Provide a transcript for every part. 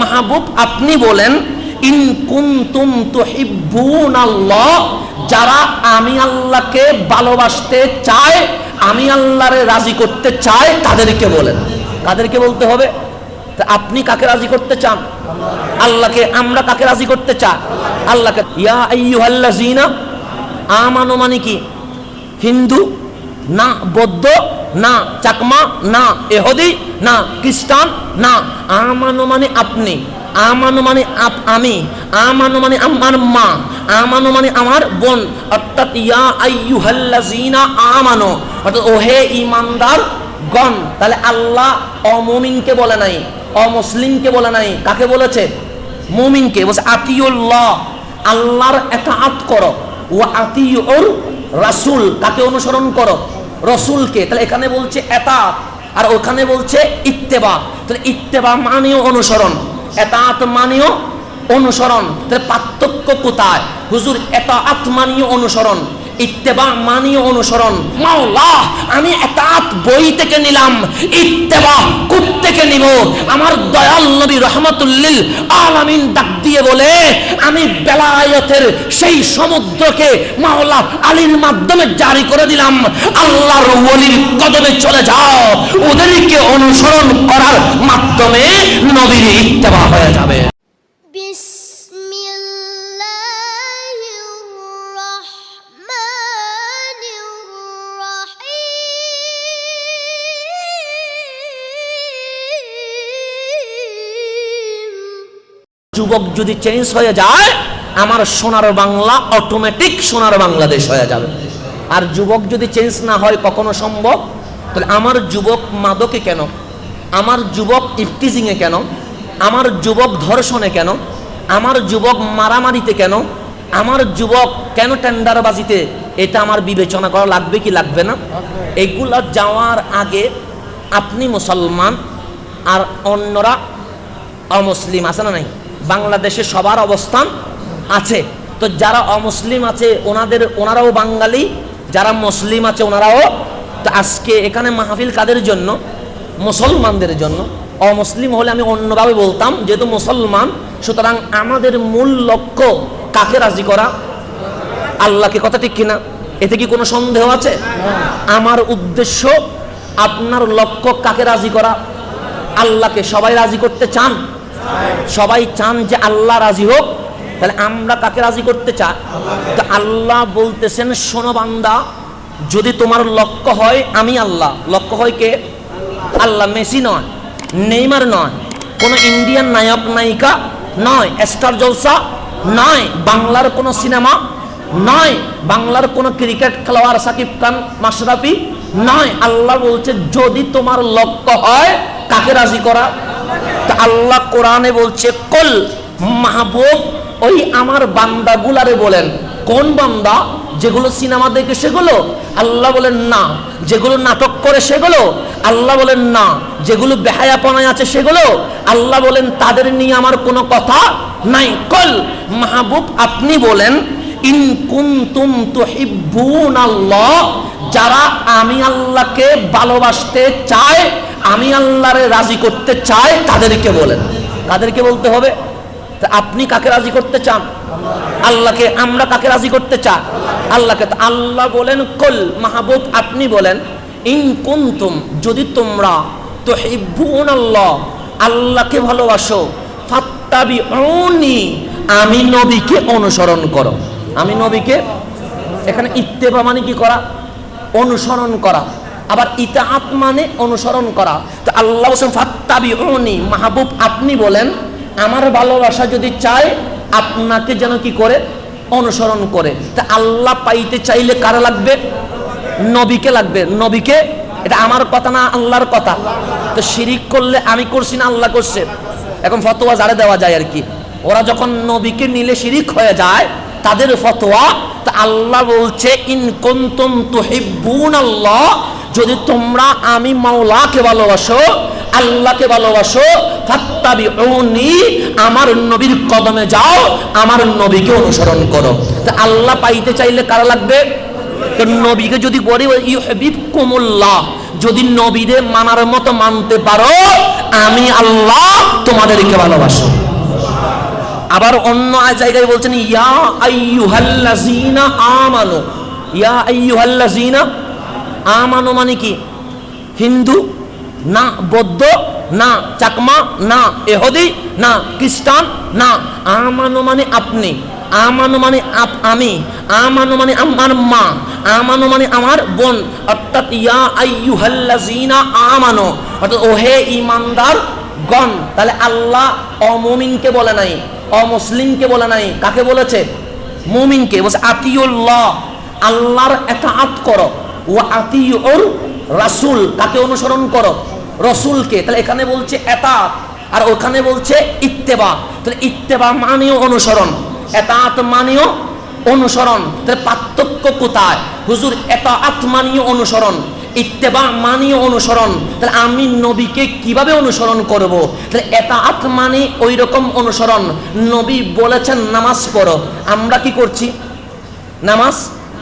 মাহবুব আপনি বলেন, ইন কুনতুম তুহিব্বুন যারা আমি আল্লাহকে ভালোবাসতে চায়, আমি আল্লাহরে রাজি করতে চাই তাদেরকে বলেন। কাদেরকে বলতে হবে? আপনি কাকে রাজি করতে চান? আল্লাহকে আমরা কাকে রাজি করতে চাই? আল্লাহকে। ইয়া আইয়ুহাল্লাযিনা, আমানু মানে কি? হিন্দু না বৌদ্ধ? না চাকমা, না এহদি, না খ্রিস্টান, না আমানু মানে আপনি, আমানু মানে আপ- আমি, আমানো মানে আমার মা, আমানু মানে আমার বোন। অর্থাৎ ইয়া আইয়ুহাল্লাযিনা আমানু। অর্থাৎ ওহে ইমানদার গণ তাহলে আল্লাহ অমুমিনকে বলে নাই, অমুসলিমকে বলে নাই। কাকে বলেছে? মুমিনকে। বলছে, আতিউল্লাহ, আল্লাহর এতাআত করো ও আতিউর রাসূল। কাকে অনুসরণ করো? রসুলকে, তাহলে এখানে বলছে এতাত, আর ওখানে বলছে ইত্তেবা। তাহলে ইত্তেবা মানেও অনুসরণ, এতাত মানেও অনুসরণ। তাহলে পার্থক্য কোথায়? হুজুর, এতাত আত্মানীয় অনুসরণ। ইত্তেবা মানীয় অনুসরণ। মাওলা, আমি এতাত বই থেকে নিলাম, ইত্তেবা কুত থেকে নিব। আমার দয়াল নবী রহমতুল্লিল আলামিন ডাক দিয়ে বলে, আমি বেলায়তের সেই সমুদ্রকে মাওলা আলীর মাধ্যমে জারি করে দিলাম। আল্লাহর ওলির কদমে চলে যাও। ওদেরকে অনুসরণ করার মাধ্যমে নবীর ইত্তেবা হয়ে যাবে। যুবক যদি চেঞ্জ হয়ে যায়, আমার সোনার বাংলা অটোমেটিক সোনার বাংলাদেশ হয়ে যাবে। আর যুবক যদি চেঞ্জ না হয়, কখনো সম্ভব? তাহলে আমার যুবক মাদকে কেন? আমার যুবক ইফটিজিংয়ে কেন? আমার যুবক ধর্ষণে কেন? আমার যুবক মারামারিতে কেন? আমার যুবক কেন টেন্ডারবাজিতে? এটা আমার বিবেচনা করা লাগবে কি লাগবে না? এগুলো যাওয়ার আগে আপনি মুসলমান আর অন্যরা অমুসলিম, আছে না নাই? বাংলাদেশে সবার অবস্থান আছে। তো যারা অমুসলিম আছে, ওনাদের, ওনারাও বাঙালি, যারা মুসলিম আছে, ওনারাও। তো আজকে এখানে মাহফিল কাদের জন্য? মুসলমানদের জন্য। অমুসলিম হলে আমি অন্যভাবে বলতাম, যেহেতু মুসলমান, সুতরাং আমাদের মূল লক্ষ্য কাকে রাজি করা? আল্লাহকে, কথা ঠিক কিনা? এতে কি কোনো সন্দেহ আছে? আমার উদ্দেশ্য, আপনার লক্ষ্য কাকে রাজি করা? আল্লাহকে সবাই রাজি করতে চান? সবাই চান যে আল্লাহ রাজি হোক, তাহলে আমরা কাকে রাজি করতে চাই? তো আল্লাহ বলতেছেন, শোনো বান্দা, যদি তোমার লক্ষ্য হয় আমি আল্লাহ। লক্ষ্য হয় কে? আল্লাহ, মেসি নয়, নেইমার নয়, কোনো ইন্ডিয়ান নায়ক, নায়িকা নয়, স্টার জলসা নয়, বাংলার কোনো সিনেমা নয়, বাংলার কোনো ক্রিকেট খেলোয়াড় সাকিব খান, মাশরাফি নয়। আল্লাহ বলছে, যদি তোমার লক্ষ্য হয়, কাকে রাজি করা? তা আল্লাহ কোরআনে বলছে, কল মাহবুব ওই আমার বান্দাগুলারে বলেন। কোন বান্দা? যেগুলো সিনেমা দেখে সেগুলো। আল্লাহ বলেন, না। যেগুলো নাটক করে সেগুলো। আল্লাহ বলেন, না। যেগুলো বেহায়াপনায় আছে সেগুলো। আল্লাহ বলেন, তাদের নিয়ে আমার কোনো কথা নাই। কল মাহবুব, আপনি বলেন, ইন কুনতুম তুহিব্বুন আল্লাহ যারা আমি আল্লাহকে ভালোবাসতে চায় আমি আল্লাহরে রাজি করতে চাই, তাদেরকে বলেন। তাদেরকে বলতে হবে আপনি কাকে রাজি করতে চান? আল্লাহকে আমরা কাকে রাজি করতে চাই? আল্লাহকে আল্লাহ বলেন, কল মাহবুব আপনি বলেন, ইন কুনতুম, যদি তোমরা তো আল্লাহ আল্লাহকে ভালোবাসো ফাত্তাবি আমি নবীকে অনুসরণ করো। আমি নবীকে, এখানে ইত্তেবা মানে কি করা? অনুসরণ করা। আবার ইতাআত মানে অনুসরণ করা। তো আল্লাহ হোসেন ফাত্তাবি মাহবুব আপনি বলেন, আমার ভালোবাসা যদি চায়, আপনাকে যেন কি করে? অনুসরণ করে। তা আল্লাহ পাইতে চাইলে কারা লাগবে? নবীকে লাগবে। নবীকে? এটা আমার কথা না আল্লাহর কথা? তো শিরিক করলে আমি করছি না আল্লাহ করছে? এখন ফতোয়া জারে দেওয়া যায় আর কি। ওরা যখন নবীকে নিলে শিরিক হয়ে যায়, তাদের ফতোয়া, তা আল্লাহ বলছে, ইন কুনতুম তুহিব্বুন আল্লাহ যদি তোমরা আমি মাওলাকে ভালোবাসো, আল্লাহকে ভালোবাসো, ফাত্তাবিউনি, আমার নবীর কদমে যাও, আমার নবীকে অনুসরণ করো। তা আল্লাহ পাইতে চাইলে কারা লাগবে? তো নবীকে যদি বলি ইউহিবকুমুল্লাহ যদি নবীরে মানার মতো মানতে পারো, আমি আল্লাহ তোমাদেরকে ভালোবাসো। আবার অন্য জায়গায় বলছেন, ইয়া আইয়ুহাল্লাযীনা আমানু ইয়া আইয়ুহাল্লাযীনা আমানু মানে কি? হিন্দু? না বৌদ্ধ? না চাকমা? না এহদি? না খ্রিস্টান? না। আমানো মানে আপনি। আমানো মানে আপ- আমি। আমানু মানে আমার মা। আমানু মানে আমার বোন। অর্থাৎ ইয়া আইয়ুহাল্লাযীনা আমানু। অর্থাৎ ওহে ইমানদার গণ। তাহলে আল্লাহ অমুমিনকে বলে নাই। অমুসলিমকে বলে নাই। কাকে বলেছে? মুমিনকে। বলছে, আতিউল্লাহ। আল্লাহর এতাআত করো। ও আতিউর রাসূল কাকে অনুসরণ করো? রসুলকে তাহলে এখানে বলছে এতাত, আর ওখানে বলছে ইত্তেবা। তাহলে ইত্তেবা মানেও অনুসরণ, এতাত মানেও অনুসরণ। তাহলে পার্থক্য কোথায়? হুজুর, এতাত অনুসরণ, ইত্তেবা মানীয় অনুসরণ। তাহলে আমি নবীকে কীভাবে অনুসরণ করব? তাহলে এতাআত মানে ওই রকম অনুসরণ। নবী বলেছেন, নামাজ পড়ো। আমরা কি করছি? নামাজ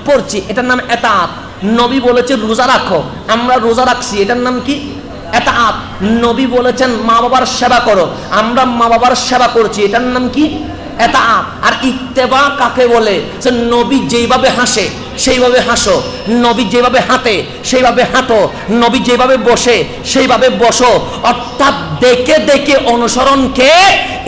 পড়ছি। এটার নাম এতাআত নবী বলেছে রোজা রাখো। আমরা রোজা রাখছি, এটার নাম কি? এটা আপ নবী বলেছেন, মা বাবার সেবা করো। আমরা মা বাবার সেবা করছি, এটার নাম কি? এটা আপ আর ইত্তেবা কাকে বলে? যে নবী যেইভাবে হাসে, সেইভাবে হাসো। নবী যেভাবে হাঁটে, সেইভাবে হাঁটো। নবী যেভাবে বসে, সেইভাবে বসো। অর্থাৎ দেখে দেখে অনুসরণকে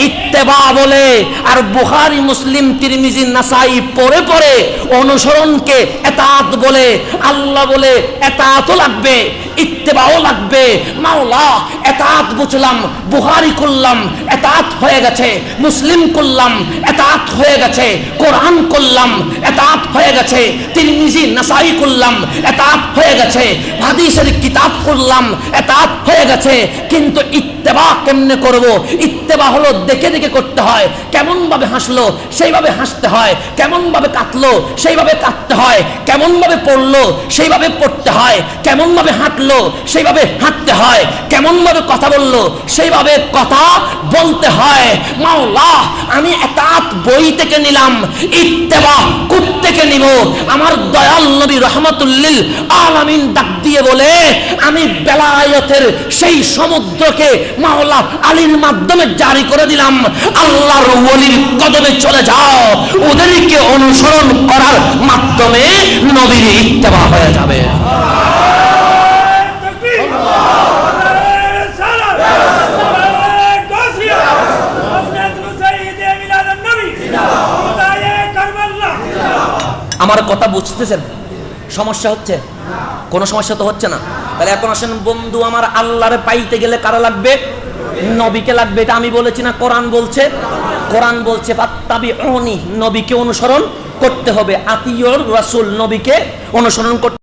ইত্তেবা বলে। আর বুহারি মুসলিম, তিরমিজি, নাসাই পরে পরে অনুসরণকে এতাত বলে। আল্লাহ বলে, এতাতও লাগবে, ইত্তেবাও লাগবে। মাওলা, এতাত বুঝলাম বুহারি করলাম, এতাত হয়ে গেছে, মুসলিম করলাম, এতাত হয়ে গেছে, কোরআন করলাম, এতাত হয়ে গেছে, তিরমিজি, নাসাই করলাম, এতাত হয়ে গেছে, হাদিসের কিতাব করলাম, এতাত হয়ে গেছে, কিন্তু ইত্তেবা কেমনে করব? ইত্তেবা হলো দেখে দেখে করতে হয়। কেমন ভাবে হাসলো, সেইভাবে হাসতে হয়। কেমন ভাবে কাটলো সেইভাবে কাটতে হয়। কেমন ভাবে পড়ল, সেইভাবে পড়তে হয়। কেমন ভাবে হাঁটলো, সেইভাবে হাঁটতে হয়। কেমন ভাবে কথা বলল, সেইভাবে কথা বলতে হয়। মাওলা, আমি এতাত বই থেকে নিলাম, ইত্তেবা কুত থেকে নিব। আমার দয়াল নবী রহমতুল্লিল আলামিন ডাক দিয়ে বলে, আমি বেলায়তের সেই সমুদ্রকে মাওলা আলীর মাধ্যমে জারি করে দিলাম। আল্লাহর ওলির কদমে চলে যাও। ওদেরকে অনুসরণ করার মাধ্যমে নবীর ইত্তেবা হয়ে যাবে। আমার কথা বুঝতেছেন? সমস্যা হচ্ছে? কোনো সমস্যা তো হচ্ছে না? তাহলে এখন আসেন, বন্ধু, আমার আল্লাহরে পাইতে গেলে কারা লাগবে? নবীকে লাগবে, এটা আমি বলেছি না, কোরআন বলছে। কোরআন বলছে পাত্তাবি অনি নবীকে অনুসরণ করতে হবে। আতিয়র রাসুল, নবীকে অনুসরণ করতে